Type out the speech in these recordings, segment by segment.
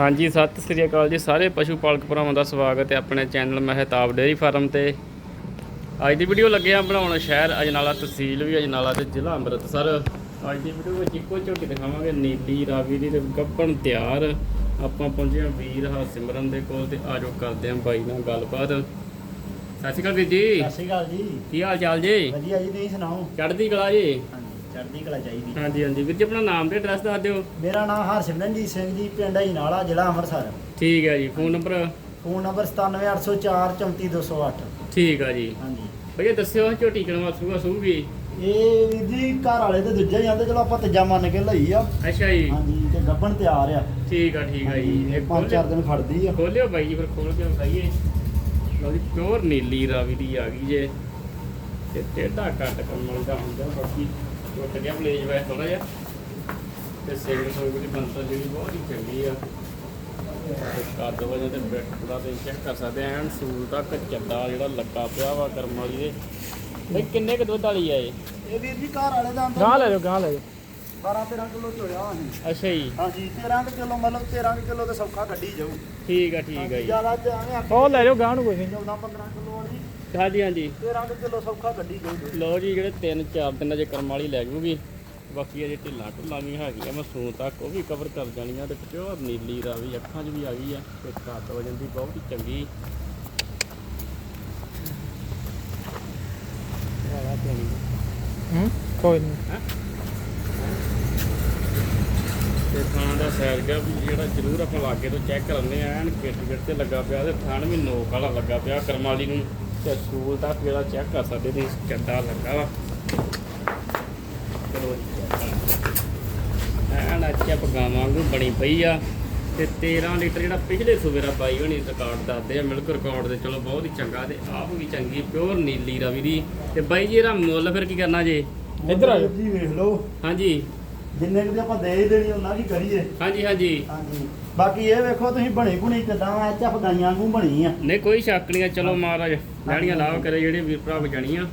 ਹਾਂਜੀ ਸਤਿ ਸ੍ਰੀ ਅਕਾਲ ਜੀ ਸਾਰੇ ਪਸ਼ੂ ਪਾਲਕ ਭਰਾਵਾਂ ਦਾ ਸਵਾਗਤ ਹੈ ਆਪਣੇ ਚੈਨਲ ਮਹਿਤਾਬ ਡੇਅਰੀ ਫਾਰਮ ਤੇ। ਅੱਜ ਦੀ ਵੀਡੀਓ ਲੱਗਿਆ ਬਣਾਉਣ ਸ਼ਹਿਰ ਅਜਨਾਲਾ ਤਹਿਸੀਲ ਵੀ ਅਜਨਾਲਾ ਤੇ ਜ਼ਿਲ੍ਹਾ ਅੰਮ੍ਰਿਤਸਰ। ਅੱਜ ਦੀ ਵੀਡੀਓ ਵਿੱਚ ਇੱਕੋ ਝੋਟੀ ਦਿਖਾਵਾਂਗੇ ਨੀਲੀ ਰਾਵੀ ਦੀ ਤੇ ਗੱਪਣ ਤਿਆਰ। ਆਪਾਂ ਪਹੁੰਚੇ ਹਾਂ ਵੀਰ ਹਾ ਸਿਮਰਨ ਦੇ ਕੋਲ ਤੇ ਆਜੋ ਕਰਦੇ ਹਾਂ ਬਾਈ ਨਾਲ ਗੱਲਬਾਤ। ਸਤਿ ਸ਼੍ਰੀ ਅਕਾਲ ਵੀਰ ਜੀ। ਸਤਿ ਸ਼੍ਰੀ ਅਕਾਲ ਜੀ। ਕੀ ਹਾਲ ਚਾਲ ਜੀ? ਵਧੀਆ ਜੀ ਤੁਸੀਂ ਸੁਣਾਓ? ਚੜ੍ਹਦੀ ਕਲਾ ਜੀ? ਚੜ੍ਹਦੀ ਕਲਾ ਚਾਹੀਦੀ। ਹਾਂਜੀ ਹਾਂਜੀ। ਵੀਰ ਜੀ ਆਪਣਾ ਨਾਮ ਤੇ ਐਡਰੈਸ ਦੱਸ ਦਿਓ। ਮੇਰਾ ਨਾਮ ਹਰਸਿਮਰਨਜੀਤ ਸਿੰਘ ਜੀ ਪਿੰਡ ਹੀਨਾਲਾ ਜ਼ਿਲ੍ਹਾ ਅੰਮ੍ਰਿਤਸਰ। ਠੀਕ ਹੈ ਜੀ। Phone number? ਫੋਨ ਨੰਬਰ 97804 34208 ਠੀਕ ਆ ਜੀ। ਹਾਂਜੀ। ਭਈਆ ਦੱਸਿਓ ਝੋਟੀ ਕਿਨਵਾ ਸੂਗਾ ਸੂਗੀ ਇਹ ਵੀਰ ਜੀ ਘਰ ਵਾਲੇ ਤੇ ਦੂਜਾ ਆਂਦੇ ਚਲੋ ਆਪਾਂ ਤੀਜਾ ਮੰਨ ਕੇ ਲਈ ਆ। ਅੱਛਾ ਜੀ। ਹਾਂਜੀ ਤੇ ਗੱਬਣ ਤਿਆਰ ਆ। ਠੀਕ ਆ ਠੀਕ ਆ ਜੀ। ਇਹ ਪੰਜ ਚਾਰ ਦਿਨ ਖੜਦੀ ਆ। ਖੋਲਿਓ ਬਾਈ ਜੀ ਫਿਰ ਖੋਲ ਕੇ ਵਿਖਾਈਏ। ਲਓ ਜੀ ਪਿਓਰ ਨੀਲੀ ਰਾਵੀ ਦੀ ਆ ਗਈ ਜੇ। ਤੇ ਟੇਢਾ ਕੱਟ ਕਮਲ ਦਾ ਹੁੰਦਾ ਬਾਕੀ ਥੋੜਾ ਜਿਹਾ। ਤੇ ਸੋਗ ਦੀ ਜਿਹੜੀ ਬਹੁਤ ਹੀ ਚੰਗੀ ਆ। ਤੇ ਕੱਦ ਵਜੇ ਤੇ ਬੈਠ ਦਾ ਤੇ ਚੈੱਕ ਕਰ ਸਕਦੇ ਆਂ ਸੂਲ ਤੱਕ ਚੱਡਾ ਜਿਹੜਾ ਲੱਗਾ ਪਿਆ ਵਾ ਕਰਮ ਵਾਲੀ ਦੇ। ਬਈ ਕਿੰਨੇ ਕ ਦੁੱਧ ਵਾਲੀ ਆ ਇਹ? ਇਹ ਵੀਰ ਜੀ ਘਰ ਵਾਲੇ ਦਾ ਗਾਂ ਲੈ ਜਾਓ ਗਾਂ ਲੈ 12 13 ਕਿਲੋ ਚੋਇਆ ਅਸੀਂ। ਅੱਛਾ ਜੀ। ਹਾਂਜੀ 13 ਕੁ ਕਿਲੋ ਮਤਲਬ 13 ਕੁ ਕਿਲੋ ਤੇ ਸੌਖਾ ਕੱਢੀ ਜਾਊ। ਠੀਕ ਆ ਠੀਕ ਆ ਜੀ। ਜ਼ਿਆਦਾ ਤੇ ਐਵੇਂ ਆਖੀ। ਉਹ ਲੈ ਜਾਓ ਗਾਂ ਨੂੰ ਕੋਈ ਨਹੀਂ। 14 15 ਕਿਲੋ ਵਾਲੀ। ਹਾਂਜੀ ਹਾਂਜੀ। 13 ਕੁ ਕਿਲੋ ਸੌਖਾ ਕੱਢੀ ਜਾਊ। ਲਓ ਜੀ ਜਿਹੜੇ ਤਿੰਨ ਚਾਰ ਦਿਨ ਅਜੇ ਕਰਮ ਵਾਲੀ ਲੈ ਜੂਗੀ। ਬਾਕੀ ਅਜੇ ਢਿੱਲਾਂ ਢੁੱਲਾਂ ਵੀ ਹੈਗੀਆਂ ਮਸੂਨ ਤੱਕ ਉਹ ਵੀ ਕਵਰ ਕਰ ਜਾਣੀਆਂ ਤੇ ਪਿਓਰ ਨੀਲੀ ਰਾਵੀ ਅੱਖਾਂ 'ਚ ਵੀ ਆ ਗਈ ਆ ਤੇ ਕੱਦ ਵਜਨ ਦੀ ਬਹੁਤ ਹੀ ਚੰਗੀ। ਹੂੰ? ਕੋਈ ਨਹੀਂ ਹੈਂ? ਤੇ ਥਾਂ ਦਾ ਸੈਰ ਗਿਆ ਵੀ ਜਿਹੜਾ ਜ਼ਰੂਰ ਆਪਾਂ ਲਾਗੇ ਤੋਂ ਚੈੱਕ ਕਰਾਉਂਦੇ ਆ ਐਨ ਗਿੱਟ ਗਿੱਟ ਤੇ ਲੱਗਾ ਪਿਆ ਤੇ ਥਾਣ ਵੀ ਨੋਕ ਵਾਲਾ ਲੱਗਾ ਪਿਆ। ਕਰਮ ਵਾਲੀ ਨੂੰ ਤੇ ਸੂਲ ਤੱਕ ਜਿਹੜਾ ਚੈੱਕ ਕਰ ਸਕਦੇ ਤੇ ਚੱਡਾ ਲੱਗਾ ਵਾ। ਚਲੋ ਜੀ ਐਨ ਅੱਛਾ ਪਗਾਵਾਂ ਵਾਂਗੂ ਬਣੀ ਪਈ ਆ ਤੇ 13 ਲੀਟਰ ਜਿਹੜਾ ਪਿਛਲੇ ਸੂਬੇ ਦਾ ਬਾਈ ਹੋਣੀ ਰਿਕਾਰਡ ਦੱਸਦੇ ਆ ਮਿਲਕ ਰਿਕਾਰਡ ਦੇ। ਚਲੋ ਬਹੁਤ ਹੀ ਚੰਗਾ ਤੇ ਆਪ ਵੀ ਚੰਗੀ ਪਿਓਰ ਨੀਲੀ ਰਵੀ ਦੀ। ਤੇ ਬਾਈ ਜੀ ਇਹਦਾ ਮੁੱਲ ਫਿਰ ਕੀ ਕਰਨਾ ਜੇ? ਇੱਧਰ ਆ ਜਾਓ। ਜੀ ਵੇਖ ਲਓ। ਹਾਂਜੀ। ਜਿੰਨੇ ਕੁ ਤੇ ਆਪਾਂ ਦੇ ਹੀ ਦੇਣੀ ਉਹਨਾਂ ਕੀ ਕਰੀਏ। ਹਾਂਜੀ ਹਾਂਜੀ। ਹਾਂਜੀ। ਬਾਕੀ ਇਹ ਵੇਖੋ ਤੁਸੀਂ ਬਣੀ ਬੁਣੀ ਕਿਦਾਂ ਐ ਚੱਪ ਗਾਈਆਂ ਵਾਂਗੂ ਬਣੀ ਆ। ਨਹੀਂ ਕੋਈ ਸ਼ੱਕ ਨਹੀਂ ਆ। ਚਲੋ ਮਹਾਰਾਜ ਲੈਣੀਆਂ ਲਾਭ ਕਰੇ ਜਿਹੜੇ ਵੀਰ ਭਰਾ ਜਾਣੀਆਂ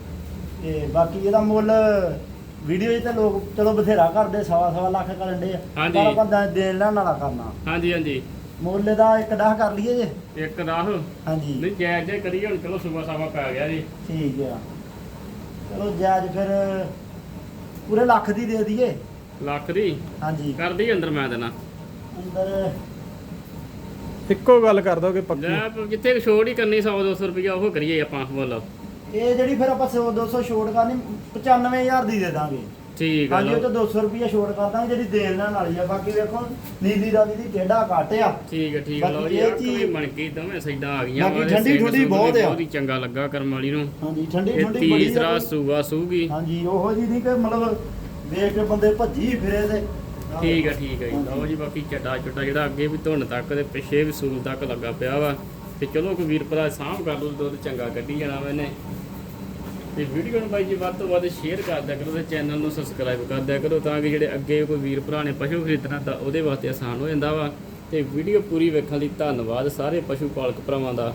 ਤੇ ਬਾਕੀ ਇਹਦਾ ਮੁੱਲ ਵੀਡੀਓ 'ਚ ਤੇ ਲੋਕ ਚਲੋ ਬਥੇਰਾ ਕਰਦੇ ਸਵਾ ਸਵਾ ਲੱਖ ਕਰਨ ਦੇ ਆ। ਹਾਂਜੀ। ਪਰ ਆਪਾਂ ਦੇ- ਦੇਣ ਲੈਣ ਵਾਲਾ ਕਰਨਾ। ਹਾਂਜੀ ਹਾਂਜੀ। ਮੁੱਲ ਦਾ ਇੱਕ ਦਸ ਕਰ ਲਈਏ ਜੇ। ਇੱਕ ਰਾਹ ਹਾਂਜੀ। ਨਹੀਂ ਜਾਇਜ਼ ਜੇ ਕਰੀਏ ਹੁਣ ਚਲੋ ਸੁਬਾ ਸਾਵਾ ਪੈ ਗਿਆ ਜੀ। ਠੀਕ ਆ। ਚਲੋ ਜਾਇਜ਼ ਫਿਰ ਪੂਰੇ ਲੱਖ ਦੀ ਦੇ ਦਈਏ। ਲੱਖ ਦੀ? ਹਾਂਜੀ। ਕਰਦੀ ਅੰਦਰ ਮੈਂ ਦੇਣਾ ਅੰਦਰ। ਇੱਕੋ ਗੱਲ ਕਰ ਦੋਗੇ ਪੱਕੀ? ਲੈ ਜਿੱਥੇ ਛੋੜ ਹੀ ਕਰਨੀ 100 200 ਰੁਪਇਆ ਉਹ ਕਰੀਏ ਆਪਾਂ ਮੁੱਲ। ਇਹ ਜਿਹੜੀ ਫਿਰ ਆਪਾਂ 100 200 ਛੋਟ ਕਰਨੀ 95000 ਦੀ ਦੇ ਦਾਂਗੇ। ਠੀਕ ਆ ਹਾਂਜੀ ਉਹ ਲਓ। ਤੇ 200 ਰੁਪਏ ਛੋਟ ਕਰ ਦਾਂਗੇ ਜਿਹੜੀ ਦੇਣ ਲੈਣ ਵਾਲੀ ਆ। ਬਾਕੀ ਵੇਖੋ ਨੀਲੀ ਦੀ ਟੇਢਾ ਘੱਟ ਆ ਠੀਕ ਹੈ ਠੀਕ ਆ ਲਓ ਬਾਕੀ ਜੀ ਇਹ ਅੱਖ ਵੀ ਚੀਜ਼- ਬਣ ਗਈ ਦੋਵੇਂ ਸਾਈਡਾਂ ਆ ਗਈਆਂ ਬਾਕੀ ਵਾ, ਠੰਡੀ ਬਹੁਤ ਆ। ਬਹੁਤ ਹੀ ਚੰਗਾ ਲੱਗਾ ਕਰਮ ਵਾਲੀ ਨੂੰ। ਹਾਂਜੀ ਠੰਡੀ ਇਹ ਠੰਡੀ ਬੜੀ ਤੀਸਰਾ ਆ। ਸੂਗੀ। ਹਾਂਜੀ ਉਹੋ ਜੀ ਨਹੀਂ ਕਿ ਮਤਲਬ ਵੇਖ ਕੇ ਬੰਦੇ ਭੱਜੀ ਫਿਰੇ ਤੇ। ਠੀਕ ਹੈ ਠੀਕ ਹੈ ਜੀ। ਲਓ ਜੀ, ਬਾਕੀ ਚੱਡਾ ਚੁੱਡਾ ਜਿਹੜਾ ਅੱਗੇ ਵੀ ਧੁੰਨ ਤੱਕ ਤੇ ਪਿੱਛੇ ਵੀ ਸੂਲ ਤੱਕ ਲੱਗਾ ਪਿਆ ਵਾ। ਤੇ ਚਲੋ ਕੋਈ ਵੀਰ ਭਰਾ ਸਾਂਭ ਕਰ ਲਓ, ਦੁੱਧ ਚੰਗਾ ਕੱਢੀ ਜਾਣਾ ਵਾ ਇਹਨੇ। ਤੇ ਵੀਡੀਓ ਨੂੰ ਬਾਈ ਜੀ ਵੱਧ ਤੋਂ ਵੱਧ ਸ਼ੇਅਰ ਕਰ ਦਿਆ ਕਰੋ ਤੇ ਚੈਨਲ ਨੂੰ ਸਬਸਕ੍ਰਾਈਬ ਕਰ ਦਿਆ ਕਰੋ ਤਾਂ ਕਿ ਜਿਹੜੇ ਅੱਗੇ ਕੋਈ ਵੀਰ ਭਰਾ ਨੇ ਪਸ਼ੂ ਖਰੀਦਣਾ ਤਾਂ ਉਹਦੇ ਵਾਸਤੇ ਆਸਾਨ ਹੋ ਜਾਂਦਾ ਵਾ। ਤੇ ਵੀਡੀਓ ਪੂਰੀ ਵੇਖਣ ਲਈ ਧੰਨਵਾਦ ਸਾਰੇ ਪਸ਼ੂ ਪਾਲਕ ਭਰਾਵਾਂ ਦਾ।